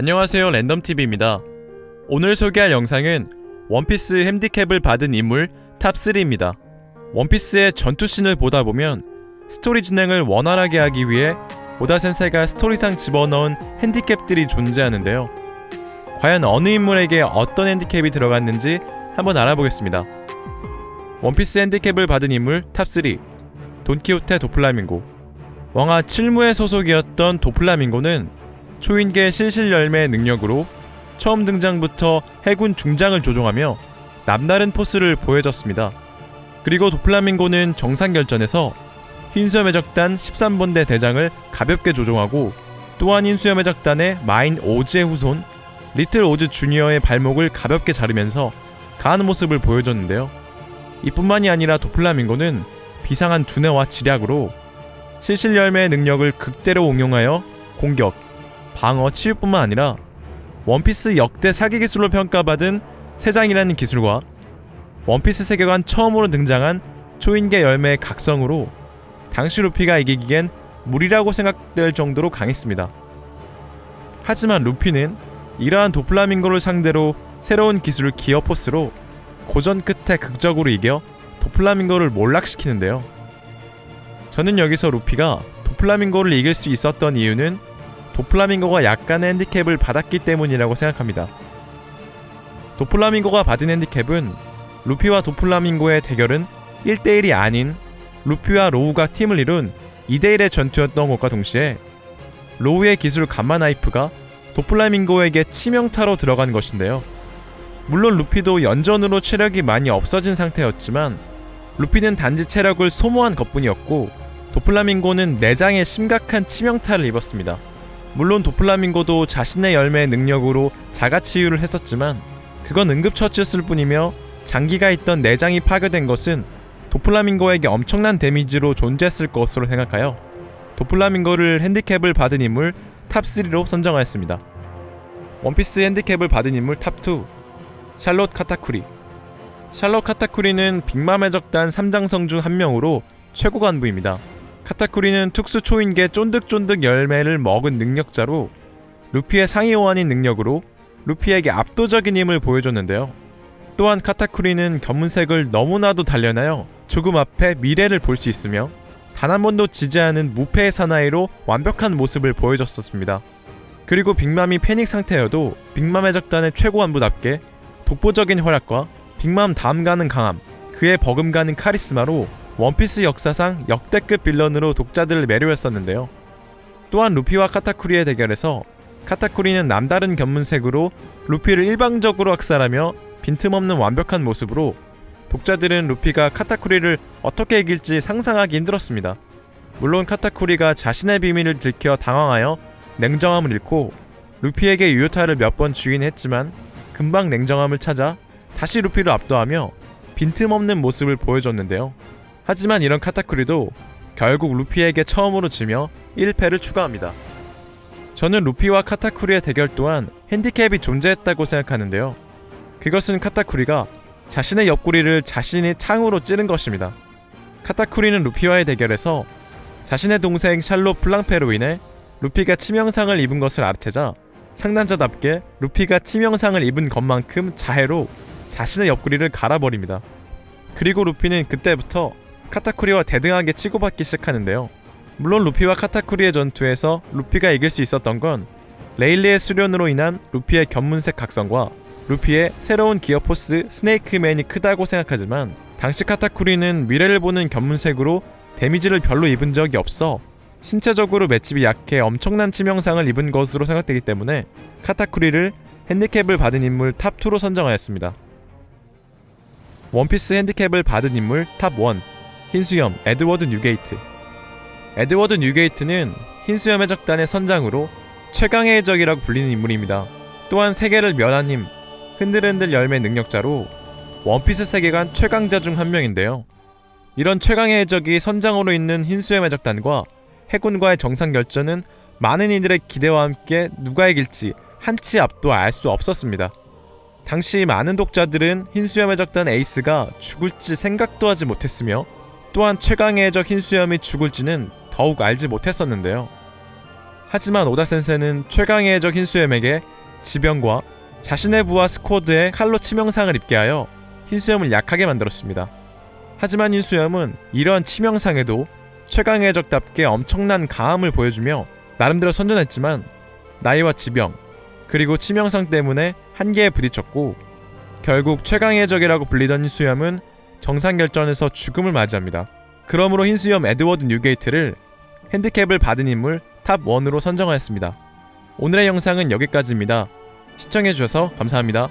안녕하세요 랜덤TV입니다. 오늘 소개할 영상은 원피스 핸디캡을 받은 인물 탑3입니다. 원피스의 전투씬을 보다 보면 스토리 진행을 원활하게 하기 위해 오다 센세가 스토리상 집어넣은 핸디캡들이 존재하는데요. 과연 어느 인물에게 어떤 핸디캡이 들어갔는지 한번 알아보겠습니다. 원피스 핸디캡을 받은 인물 탑3 돈키호테 도플라밍고 왕하 7무의 소속이었던 도플라밍고는 초인계 실실 열매의 능력으로 처음 등장부터 해군 중장을 조종하며 남다른 포스를 보여줬습니다. 그리고 도플라밍고는 정상결전에서 흰수염의 적단 13번대 대장을 가볍게 조종하고 또한 흰수염의 적단의 마인 오즈의 후손 리틀 오즈 주니어의 발목을 가볍게 자르면서 강한 모습을 보여줬는데요. 이뿐만이 아니라 도플라밍고는 비상한 두뇌와 지략으로 실실 열매의 능력을 극대로 응용하여 공격, 방어, 치유뿐만 아니라 원피스 역대 사기 기술로 평가받은 세장이라는 기술과 원피스 세계관 처음으로 등장한 초인계 열매의 각성으로 당시 루피가 이기기엔 무리라고 생각될 정도로 강했습니다. 하지만 루피는 이러한 도플라밍고를 상대로 새로운 기술 기어포스로 고전 끝에 극적으로 이겨 도플라밍고를 몰락시키는데요. 저는 여기서 루피가 도플라밍고를 이길 수 있었던 이유는 도플라밍고가 약간의 핸디캡을 받았기 때문이라고 생각합니다. 도플라밍고가 받은 핸디캡은 루피와 도플라밍고의 대결은 1대1이 아닌 루피와 로우가 팀을 이룬 2대1의 전투였던 것과 동시에 로우의 기술 감마 나이프가 도플라밍고에게 치명타로 들어간 것인데요. 물론 루피도 연전으로 체력이 많이 없어진 상태였지만 루피는 단지 체력을 소모한 것뿐이었고 도플라밍고는 내장에 심각한 치명타를 입었습니다. 물론 도플라밍고도 자신의 열매의 능력으로 자가치유를 했었지만 그건 응급처치였을 뿐이며 장기가 있던 내장이 파괴된 것은 도플라밍고에게 엄청난 데미지로 존재했을 것으로 생각하여 도플라밍고를 핸디캡을 받은 인물 탑3로 선정하였습니다. 원피스 핸디캡을 받은 인물 탑2 샬롯 카타쿠리 샬롯 카타쿠리는 빅맘의 적단 3장성 중 한 명으로 최고 간부입니다. 카타쿠리는 특수 초인계 쫀득쫀득 열매를 먹은 능력자로 루피의 상위 호환인 능력으로 루피에게 압도적인 힘을 보여줬는데요. 또한 카타쿠리는 검은색을 너무나도 단련하여 조금 앞에 미래를 볼 수 있으며 단 한 번도 지지 않은 무패의 사나이로 완벽한 모습을 보여줬었습니다. 그리고 빅맘이 패닉 상태여도 빅맘의 적단의 최고 간부답게 독보적인 활약과 빅맘 다음 가는 강함, 그의 버금가는 카리스마로 원피스 역사상 역대급 빌런으로 독자들을 매료했었는데요. 또한 루피와 카타쿠리의 대결에서 카타쿠리는 남다른 견문색으로 루피를 일방적으로 학살하며 빈틈없는 완벽한 모습으로 독자들은 루피가 카타쿠리를 어떻게 이길지 상상하기 힘들었습니다. 물론 카타쿠리가 자신의 비밀을 들켜 당황하여 냉정함을 잃고 루피에게 유효타를 몇 번 주긴 했지만 금방 냉정함을 찾아 다시 루피를 압도하며 빈틈없는 모습을 보여줬는데요. 하지만 이런 카타쿠리도 결국 루피에게 처음으로 지며 1패를 추가합니다. 저는 루피와 카타쿠리의 대결 또한 핸디캡이 존재했다고 생각하는데요. 그것은 카타쿠리가 자신의 옆구리를 자신이 창으로 찌른 것입니다. 카타쿠리는 루피와의 대결에서 자신의 동생 샬롯 플랑페로 인해 루피가 치명상을 입은 것을 알아채자 상남자답게 루피가 치명상을 입은 것만큼 자해로 자신의 옆구리를 갈아버립니다. 그리고 루피는 그때부터 카타쿠리와 대등하게 치고받기 시작하는데요. 물론 루피와 카타쿠리의 전투에서 루피가 이길 수 있었던 건 레일리의 수련으로 인한 루피의 견문색 각성과 루피의 새로운 기어 포스 스네이크맨이 크다고 생각하지만 당시 카타쿠리는 미래를 보는 견문색으로 데미지를 별로 입은 적이 없어 신체적으로 맷집이 약해 엄청난 치명상을 입은 것으로 생각되기 때문에 카타쿠리를 핸디캡을 받은 인물 탑2로 선정하였습니다. 원피스 핸디캡을 받은 인물 탑1 흰수염 에드워드 뉴게이트 에드워드 뉴게이트는 흰수염의 적단의 선장으로 최강의 적이라고 불리는 인물입니다. 또한 세계를 멸한 힘, 흔들흔들 열매 능력자로 원피스 세계관 최강자 중 한 명인데요. 이런 최강의 적이 선장으로 있는 흰수염의 적단과 해군과의 정상 결전은 많은 이들의 기대와 함께 누가 이길지 한치 앞도 알 수 없었습니다. 당시 많은 독자들은 흰수염의 적단 에이스가 죽을지 생각도 하지 못했으며 또한 최강의 적 흰수염이 죽을지는 더욱 알지 못했었는데요. 하지만 오다 센세는 최강의 해적 흰수염에게 지병과 자신의 부하 스쿼드에 칼로 치명상을 입게 하여 흰수염을 약하게 만들었습니다. 하지만 흰수염은 이러한 치명상에도 최강의 해적답게 엄청난 강함을 보여주며 나름대로 선전했지만 나이와 지병 그리고 치명상 때문에 한계에 부딪혔고 결국 최강의 해적이라고 불리던 흰수염은 정상결전에서 죽음을 맞이합니다. 그러므로 흰수염 에드워드 뉴게이트를 핸디캡을 받은 인물 탑 1으로 선정하였습니다. 오늘의 영상은 여기까지입니다. 시청해주셔서 감사합니다.